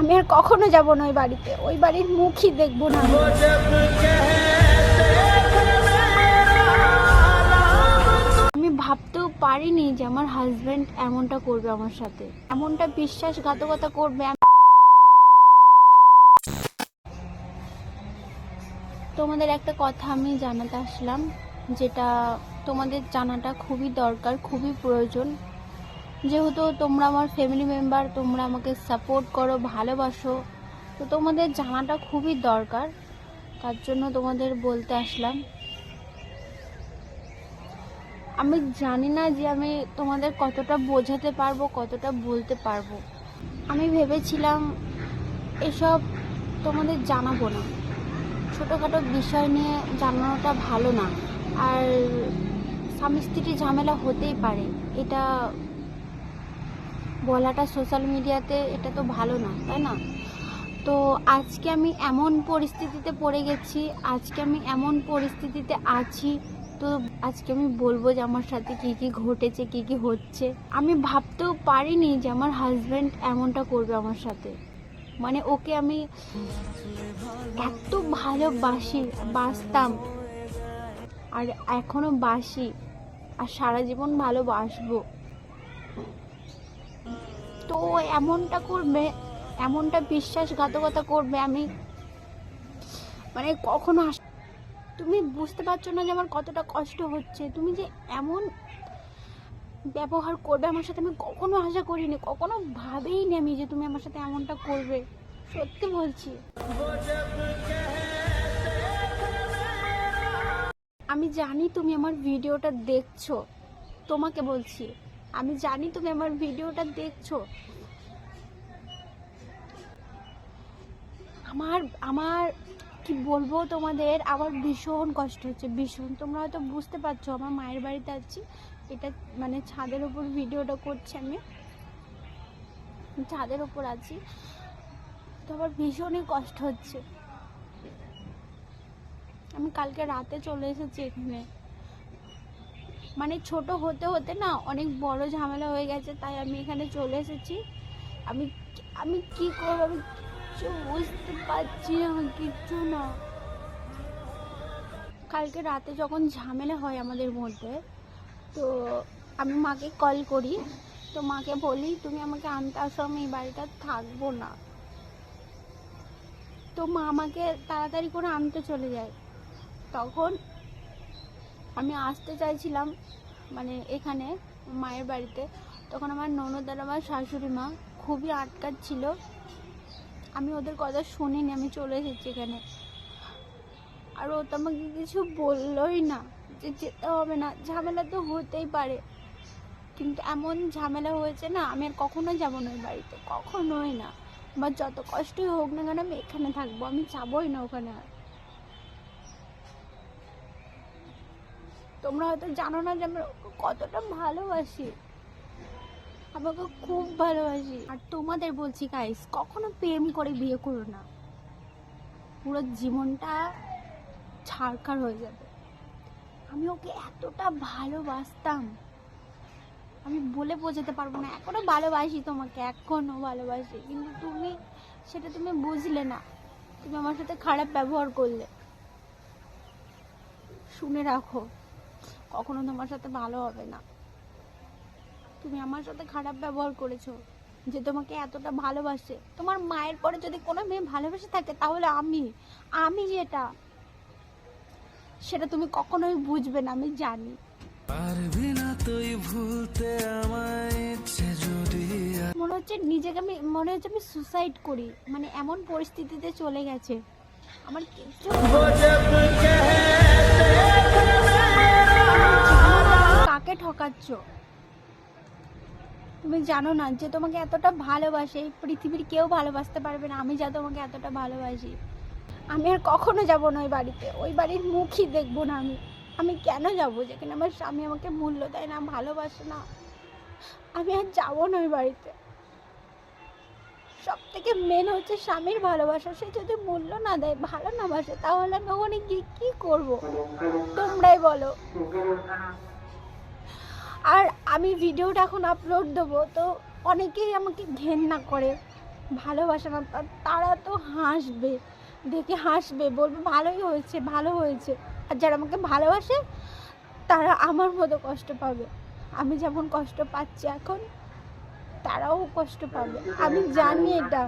আমি আর কখনো যাব না ওই বাড়িতে। ওই বাড়ির মুখই দেখব না আমি। ভাবতেও পারিনি যে আমার হাজব্যান্ড এমনটা করবে আমার সাথে। এমনটা বিশ্বাসঘাতকতা করবে তোমাদের একটা কথা আমি জানাতে আসলাম, যেটা তোমাদের জানাটা খুবই দরকার, খুবই প্রয়োজন। যেহেতু তোমরা আমার ফ্যামিলি মেম্বার তোমরা আমাকে সাপোর্ট করো, ভালোবাসো, তো তোমাদের জানাটা খুবই দরকার। তার জন্য তোমাদের বলতে আসলাম। আমি জানি না যে আমি তোমাদের কতটা বোঝাতে পারব, কতটা বলতে পারব। আমি ভেবেছিলাম এসব তোমাদের জানাব না। ছোটোখাটো বিষয় নিয়ে জানানোটা ভালো না। আর স্বামী স্ত্রী ঝামেলা হতেই পারে। এটা বলাটা সোশ্যাল মিডিয়াতে এটা তো ভালো না, তাই না? তো আজকে আমি এমন পরিস্থিতিতে পড়ে গেছি, আজকে আমি এমন পরিস্থিতিতে আছি, তো আজকে আমি বলব যে আমার সাথে কি কি ঘটেছে, কি কি হচ্ছে। আমি ভাবতেও পারিনি যে আমার হাজব্যান্ড এমনটা করবে আমার সাথে। মানে ওকে আমি এত ভালোবাসি, বাসতাম। আর এখনও বাসি, আর সারা জীবন ভালোবাসবো। ও এমনটা করবে, এমনটা বিশ্বাসঘাতকতা করবে, আমি মানে কখনো আস- তুমি বুঝতে পারছ না যে আমার কতটা কষ্ট হচ্ছে। তুমি যে এমন ব্যবহার করবে আমার সাথে, আমি কখনো আশা করিনি, কখনো ভাবেইনি আমি যে তুমি আমার সাথে এমনটা করবে। সত্যি বলছি। আমি জানি তুমি আমার ভিডিওটা দেখছ, তোমাকে বলছি। আমি জানি তুমি আমার ভিডিওটা দেখছ। আমার আমার, কি বলব তোমাদের, আমার ভীষণ কষ্ট হচ্ছে, ভীষণ। তোমরা হয়তো বুঝতে পারছ, আমার মায়ের বাড়িতে আছি। এটা মানে ছাদের ওপর ভিডিওটা করছি আমি। ছাদের ওপর আছি। তো আমার ভীষণই কষ্ট হচ্ছে। আমি কালকে রাতে চলে এসেছি এখানে। মানে ছোট হতে হতে না অনেক বড় ঝামেলা হয়ে গেছে, তাই আমি এখানে চলে এসেছি। আমি আমি কি করব? আমি কিচ্ছু বুঝতে পারছি না, কিচ্ছু না। কালকে রাতে যখন ঝামেলা হয় আমাদের মধ্যে, তো আমি মাকে কল করি। তো মাকে বলি, তুমি আমাকে আনতে আসো, আমি এই বাড়িটা থাকব না। তো মা আমাকে তাড়াতাড়ি করে আনতে চলে যায়। তখন আমি আসতে চাইছিলাম মানে এখানে, মায়ের বাড়িতে। তখন আমার ননদ আর আমার শাশুড়ি মা খুবই আটকাচ্ছিল আমি ওদের কথা শুনিনি, আমি চলে এসেছি এখানে। আর ও তো আমাকে কিছু বললোই না, যে যেতে হবে না, ঝামেলা তো হতেই পারে। কিন্তু এমন ঝামেলা হয়েছে না, আমি আর কখনোই যাব না ওই বাড়িতে, কখনোই না। আমার যত কষ্টই হোক না কেন, আমি এখানে থাকব, আমি যাবোই না ওখানে আর। তোমরা হয়তো জানো না যে আমরা কতটা ভালোবাসি। আমাকে খুব ভালোবাসি। আর তোমাদের বলছি গাইস কখনো প্রেম করে বিয়ে করো না। পুরো জীবনটা ছাড়কার হয়ে যাবে। আমি ওকে এতটা ভালোবাসতাম। আমি বলে বোঝাতে পারব না, এখনও ভালোবাসি তোমাকে, এখনও ভালোবাসি। কিন্তু তুমি, সেটা তুমি বুঝলে না। তুমি আমার সাথে খারাপ ব্যবহার করলে। শুনে রাখো। কখনো তোমার সাথে ভালো হবে না। তুমি আমার সাথে খারাপ ব্যবহার করেছ যে তোমাকে এতটা ভালোবাসে। তোমার মায়ের পরে যদি কোনো মেয়ে ভালোবেসে থাকে তাহলে আমি আমি যেটা সেটা তুমি কখনোই বুঝবে না আমি জানি। পারবি না তুই ভুলতে আমায় ইচ্ছে মনে হচ্ছে নিজেকে আমি মনে হচ্ছে আমি সুসাইড করি। মানে এমন পরিস্থিতিতে চলে গেছে। আমার কিচ্ছু ঠকাচ্ছ তুমি জানো না যে তোমাকে এতটা ভালোবাসে, এই পৃথিবীর কেউ ভালোবাসতে পারবে না। আমি যা তোমাকে এতটা ভালোবাসি, আমি আর কখনো যাব না ওই বাড়িতে। ওই বাড়ির মুখই দেখব না আমি। আমি কেন যাব? যেখানে আমার স্বামী আমাকে মূল্য দেয় না, ভালোবাসে না। আমি আর যাব না ওই বাড়িতে। সব থেকে মেন হচ্ছে স্বামীর ভালোবাসা। সে যদি মূল্য না দেয়, ভালো না বাসে, তাহলে আমি ওখানে গিয়ে কি করব? তোমরাই বলো। আর আমি ভিডিওটা এখন আপলোড দেবো, তো অনেকেই আমাকে ঘেন্না করে, ভালোবাসে না তারা তো হাসবে, দেখে হাসবে, বলবে ভালোই হয়েছে, ভালো হয়েছে। আর যারা আমাকে ভালোবাসে, তারা আমার মতো কষ্ট পাবে। আমি যেমন কষ্ট পাচ্ছি এখন, তারাও কষ্ট পাবে। আমি জানি এটা।